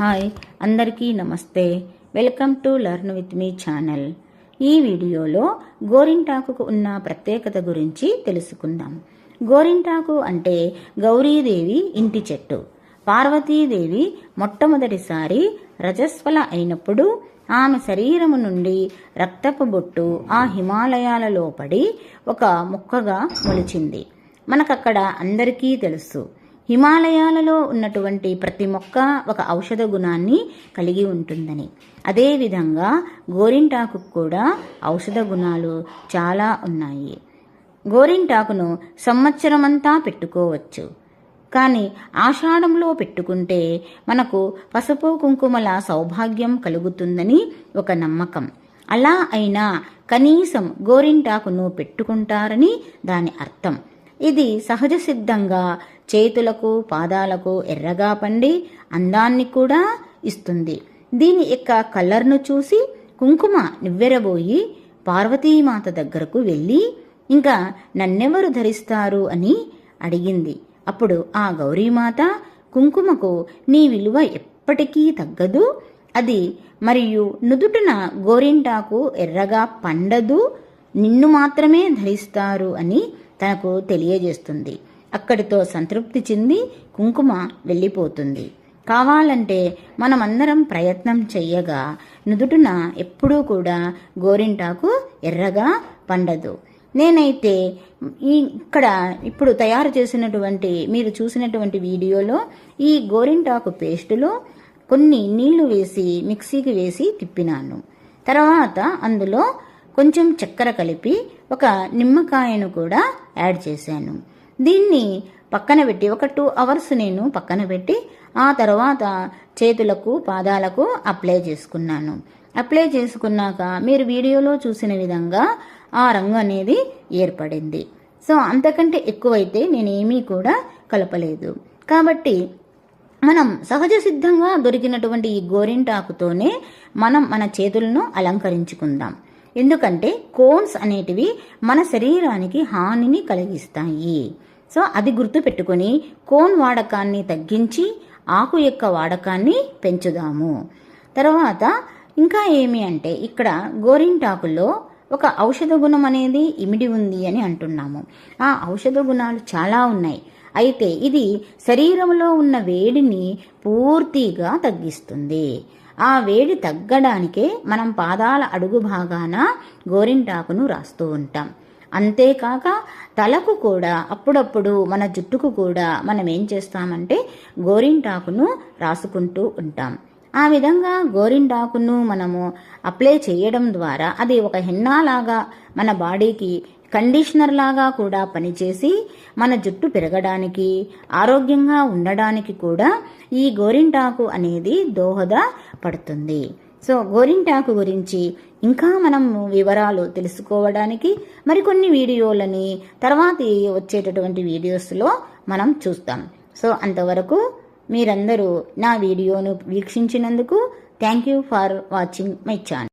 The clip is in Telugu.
హాయ్ అందరికీ నమస్తే. Welcome to learn with me channel. ఈ వీడియోలో గోరింటాకుకు ఉన్న ప్రత్యేకత గురించి తెలుసుకుందాం. గోరింటాకు అంటే గౌరీదేవి ఇంటి చెట్టు. పార్వతీదేవి మొట్టమొదటిసారి రజస్వల అయినప్పుడు ఆమె శరీరము నుండి రక్తపు బొట్టు ఆ హిమాలయాలలో పడి ఒక ముక్కగా మొలిచింది. మనకక్కడ అందరికీ తెలుసు. హిమాలయాలలో ఉన్నటువంటి ప్రతి మొక్క ఒక ఔషధ గుణాన్ని కలిగి ఉంటుందని. అదేవిధంగా గోరింటాకు కూడా ఔషధ గుణాలు చాలా ఉన్నాయి. గోరింటాకును సంవత్సరమంతా పెట్టుకోవచ్చు. కానీ ఆషాఢంలో పెట్టుకుంటే మనకు పసుపు కుంకుమల సౌభాగ్యం కలుగుతుందని ఒక నమ్మకం. అలా అయినా కనీసం గోరింటాకును పెట్టుకుంటారని దాని అర్థం. ఇది సహజ సిద్ధంగా చేతులకు పాదాలకు ఎర్రగా పండి అందాన్ని కూడా ఇస్తుంది. దీని యొక్క కలర్ను చూసి కుంకుమ నివ్వెరబోయి పార్వతీమాత దగ్గరకు వెళ్ళి ఇంకా నన్నెవరు ధరిస్తారు? అని అడిగింది. అప్పుడు ఆ గౌరీమాత కుంకుమకు నీ విలువ ఎప్పటికీ తగ్గదు. అది మరియు నుదుటిన గోరింటాకు ఎర్రగా పండదు. నిన్ను మాత్రమే ధరిస్తారు అని తనకు తెలియజేస్తుంది. అక్కడితో సంతృప్తి చెంది కుంకుమ వెళ్ళిపోతుంది. కావాలంటే మనమందరం ప్రయత్నం చెయ్యగా నుదుటిన ఎప్పుడూ కూడా గోరింటాకు ఎర్రగా పండదు. నేనైతే ఈ ఇక్కడ ఇప్పుడు తయారు చేసినటువంటి మీరు చూసినటువంటి వీడియోలో ఈ గోరింటాకు పేస్టులో కొన్ని నీళ్ళు వేసి మిక్సీకి వేసి తిప్పినాను. తర్వాత అందులో కొంచెం చక్కెర కలిపి ఒక నిమ్మకాయను కూడా యాడ్ చేశాను. దీన్ని పక్కన పెట్టి ఒక టూ అవర్స్ నేను పక్కన పెట్టి ఆ తర్వాత చేతులకు పాదాలకు అప్లై చేసుకున్నాను. అప్లై చేసుకున్నాక మీరు వీడియోలో చూసిన విధంగా ఆ రంగు అనేది ఏర్పడింది. సో అంతకంటే ఎక్కువైతే నేనేమీ కూడా కలపలేదు. కాబట్టి మనం సహజ సిద్ధంగా దొరికినటువంటి ఈ గోరింటాకుతోనే మనం మన చేతులను అలంకరించుకుందాం. ఎందుకంటే కోన్స్ అనేటివి మన శరీరానికి హానిని కలిగిస్తాయి. సో అది గుర్తు పెట్టుకొని కోన్ వాడకాన్ని తగ్గించి ఆకు యొక్క వాడకాన్ని పెంచుదాము. తర్వాత ఇంకా ఏమి అంటే ఇక్కడ గోరింటాకుల్లో ఒక ఔషధ గుణం అనేది ఇమిడి ఉంది అని అంటున్నాము. ఆ ఔషధ గుణాలు చాలా ఉన్నాయి. అయితే ఇది శరీరంలో ఉన్న వేడిని పూర్తిగా తగ్గిస్తుంది. ఆ వేడి తగ్గడానికే మనం పాదాల అడుగు భాగాన గోరింటాకును రాస్తూ ఉంటాం. అంతేకాక తలకు కూడా అప్పుడప్పుడు మన జుట్టుకు కూడా మనం ఏం చేస్తామంటే గోరింటాకును రాసుకుంటూ ఉంటాం. ఆ విధంగా గోరింటాకును మనము అప్లై చేయడం ద్వారా అది ఒక హెన్నాలాగా మన బాడీకి కండిషనర్ లాగా కూడా పనిచేసి మన జుట్టు పెరగడానికి ఆరోగ్యంగా ఉండడానికి కూడా ఈ గోరింటాకు అనేది దోహద పడుతుంది. సో గోరింటాకు గురించి ఇంకా మనం వివరాలు తెలుసుకోవడానికి మరికొన్ని వీడియోలని తర్వాత వచ్చేటటువంటి వీడియోస్లో మనం చూస్తాం. సో అంతవరకు మీరందరూ నా వీడియోను వీక్షించినందుకు thank you for watching my channel.